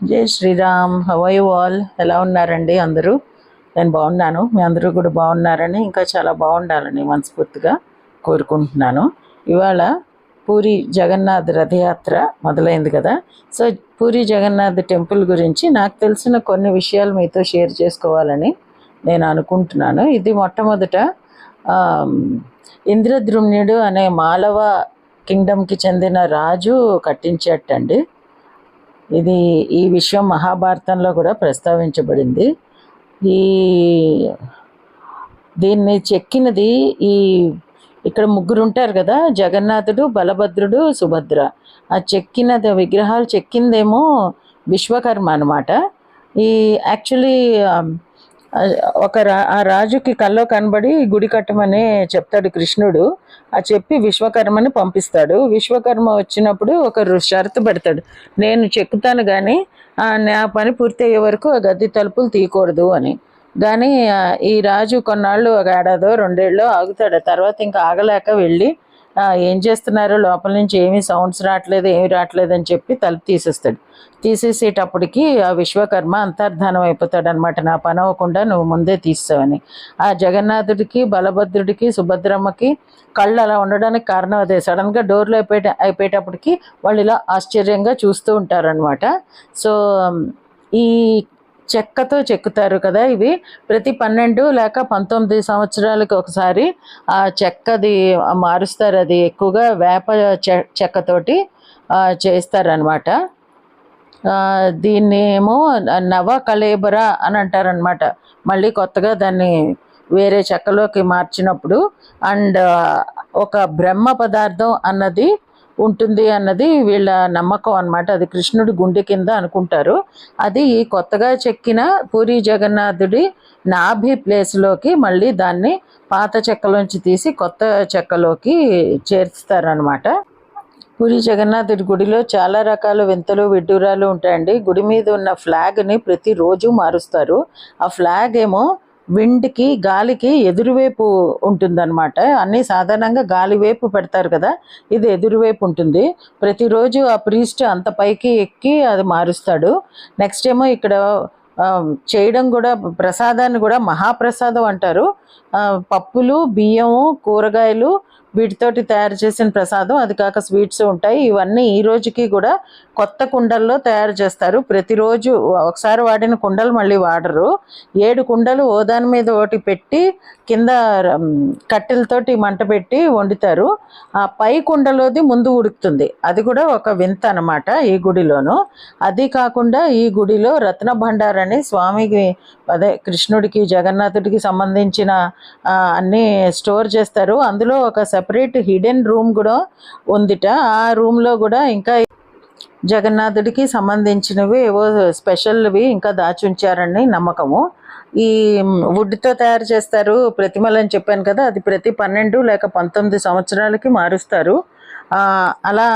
జై శ్రీరామ్ హవై వాల్ ఎలా ఉన్నారండి అందరూ? నేను బాగున్నాను. మీ అందరూ కూడా బాగున్నారని ఇంకా చాలా బాగుండాలని మనస్ఫూర్తిగా కోరుకుంటున్నాను. ఇవాళ పూరి జగన్నాథ్ రథయాత్ర మొదలైంది కదా. సో పూరి జగన్నాథ్ టెంపుల్ గురించి నాకు తెలిసిన కొన్ని విషయాలు మీతో షేర్ చేసుకోవాలని నేను అనుకుంటున్నాను. ఇది మొట్టమొదట ఆమ్, ఇంద్రద్రుమ్నుడు అనే మాలవ కింగ్డమ్కి చెందిన రాజు కట్టించేటండి. ఇది ఈ విషయం మహాభారతంలో కూడా ప్రస్తావించబడింది. ఈ దీన్ని చెక్కినది ఈ ఇక్కడ ముగ్గురు ఉంటారు కదా జగన్నాథుడు బలభద్రుడు సుభద్ర. ఆ చెక్కినది విగ్రహాలు చెక్కిందేమో విశ్వకర్మ అనమాట ఈ యాక్చువల్లీ ఒక రా ఆ రాజుకి కల్లో కనబడి గుడి కట్టమని చెప్తాడు కృష్ణుడు. ఆ చెప్పి విశ్వకర్మని పంపిస్తాడు. విశ్వకర్మ వచ్చినప్పుడు ఒక షరతు పెడతాడు. నేను చెక్కుతాను కానీ ఆ, నా పని పూర్తి అయ్యే వరకు ఆ గది తలుపులు తీయకూడదు అని. కానీ ఈ రాజు కొన్నాళ్ళు ఒక ఏడాదో రెండేళ్ళు ఆగుతాడు. తర్వాత ఇంకా ఆగలేక వెళ్ళి ఏం చేస్తున్నారు? లోపల నుంచి ఏమీ సౌండ్స్ రావట్లేదు ఏమీ రావట్లేదు అని చెప్పి తలుపు తీసేస్తాడు. తీసేసేటప్పటికి ఆ విశ్వకర్మ అంతర్ధానం అయిపోతాడు అనమాట నా పని అవ్వకుండా నువ్వు ముందే తీస్తావని ఆ జగన్నాథుడికి బలభద్రుడికి సుభద్రమ్మకి కళ్ళు అలా ఉండడానికి కారణం అదే. సడన్గా డోర్లు అయిపోయే అయిపోయేటప్పటికి వాళ్ళు ఇలా ఆశ్చర్యంగా చూస్తూ ఉంటారనమాట సో ఈ చెక్కతో చెక్కుతారు కదా ఇవి. ప్రతి పన్నెండు లేక పంతొమ్మిది సంవత్సరాలకు ఒకసారి ఆ చెక్కది మారుస్తారు. అది ఎక్కువగా వేప చె- చెక్కతోటి చేస్తారనమాట దీన్ని ఏమో నవ కలేబర అని అంటారనమాట మళ్ళీ కొత్తగా దాన్ని వేరే చెక్కలోకి మార్చినప్పుడు అండ్ ఒక బ్రహ్మ పదార్థం అన్నది ఉంటుంది అన్నది వీళ్ళ నమ్మకం అనమాట అది కృష్ణుడి గుండె కింద అనుకుంటారు. అది కొత్తగా చెక్కిన పూరి జగన్నాథుడి నాభి ప్లేస్లోకి మళ్ళీ దాన్ని పాత చెక్కలోంచి తీసి కొత్త చెక్కలోకి చేర్చుతారనమాట పూరి జగన్నాథుడి గుడిలో చాలా రకాల వింతలు విడ్డూరాలు ఉంటాయండి. గుడి మీద ఉన్న ఫ్లాగ్ని ప్రతిరోజు మారుస్తారు. ఆ ఫ్లాగ్ ఏమో విండ్కి గాలికి ఎదురువైపు ఉంటుందన్నమాట. అన్నీ సాధారణంగా గాలి వైపు పెడతారు కదా ఇది ఎదురువైపు ఉంటుంది. ప్రతిరోజు ఆ ప్రీస్ట్ అంత పైకి ఎక్కి అది మారుస్తాడు. నెక్స్ట్ ఏమో ఇక్కడ చేయడం కూడా ప్రసాదాన్ని కూడా మహాప్రసాదం అంటారు. పప్పులు బియ్యము కూరగాయలు వీటితోటి తయారు చేసిన ప్రసాదం. అది కాక స్వీట్స్ ఉంటాయి. ఇవన్నీ ఈ రోజుకి కూడా కొత్త కుండల్లో తయారు చేస్తారు. ప్రతిరోజు ఒకసారి వాడిన కుండలు మళ్ళీ వాడరు. ఏడు కుండలు ఓదాని మీద ఒకటి పెట్టి కింద కట్టెలతోటి మంట పెట్టి వండుతారు. ఆ పై కుండలోది ముందు ఉడుకుతుంది. అది కూడా ఒక వింత అనమాట ఈ గుడిలోను. అది కాకుండా ఈ గుడిలో రత్న భండారం అని స్వామికి అదే కృష్ణుడికి జగన్నాథుడికి సంబంధించిన అన్నీ స్టోర్ చేస్తారు. అందులో ఒక సెపరేట్ హిడెన్ రూమ్ కూడా ఉందిట. ఆ రూమ్లో కూడా ఇంకా జగన్నాథుడికి సంబంధించినవి ఏవో స్పెషల్వి ఇంకా దాచి ఉంచారని నమ్మకము. ఈ వుడ్తో తయారు చేస్తారు ప్రతిమలని అని చెప్పాను కదా అది ప్రతి పన్నెండు లేక పంతొమ్మిది సంవత్సరాలకి మారుస్తారు. అలా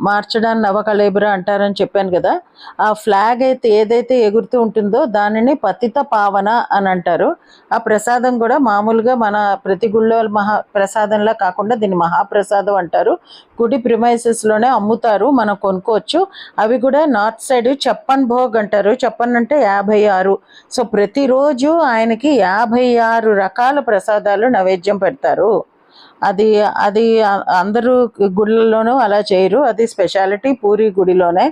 మార్చడాన్ని నవకళేబుర అంటారని చెప్పాను కదా. ఆ ఫ్లాగ్ అయితే ఏదైతే ఎగురుతూ ఉంటుందో దానిని పతిత పావన అని అంటారు. ఆ ప్రసాదం కూడా మామూలుగా మన ప్రతి గుళ్ళో మహా ప్రసాదంలా కాకుండా దీన్ని మహాప్రసాదం అంటారు. గుడి ప్రిమైసెస్లోనే అమ్ముతారు మనం కొనుక్కోవచ్చు. అవి కూడా నార్త్ సైడ్ చెప్పన్ భోగ్ అంటారు. చెప్పన్ అంటే యాభై ఆరు. సో ప్రతిరోజు ఆయనకి యాభై ఆరు రకాల ప్రసాదాలు నైవేద్యం పెడతారు. అది అది అందరూ గుళ్ళలోనూ అలా చేయరు. అది స్పెషాలిటీ పూరి గుడిలోనే.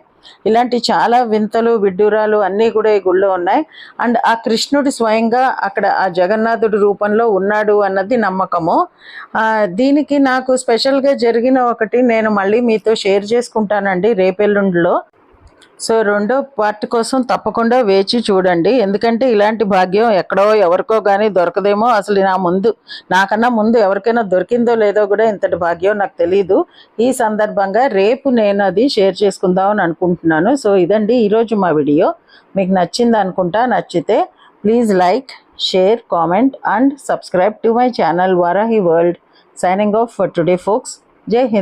ఇలాంటి చాలా వింతలు విడ్డూరాలు అన్నీ కూడా ఈ గుళ్ళో ఉన్నాయి. అండ్ ఆ కృష్ణుడు స్వయంగా అక్కడ ఆ జగన్నాథుడి రూపంలో ఉన్నాడు అన్నది నమ్మకము. దీనికి నాకు స్పెషల్గా జరిగిన ఒకటి నేను మళ్ళీ మీతో షేర్ చేసుకుంటానండి రేపెల్లుండిలో. సో రెండో పార్ట్ కోసం తప్పకుండా వేచి చూడండి. ఎందుకంటే ఇలాంటి భాగ్యం ఎక్కడో ఎవరికో కానీ దొరకదేమో. అసలు నా ముందు నాకన్నా ముందు ఎవరికైనా దొరికిందో లేదో కూడా ఇంతటి భాగ్యం నాకు తెలియదు ఈ సందర్భంగా రేపు నేను అది షేర్ చేసుకుందామని అనుకుంటున్నాను. సో ఇదండి ఈరోజు మా వీడియో. మీకు నచ్చింది అనుకుంటా నచ్చితే please like share comment and subscribe to my channel Varahi world. Signing off for today folks. Jai Hind.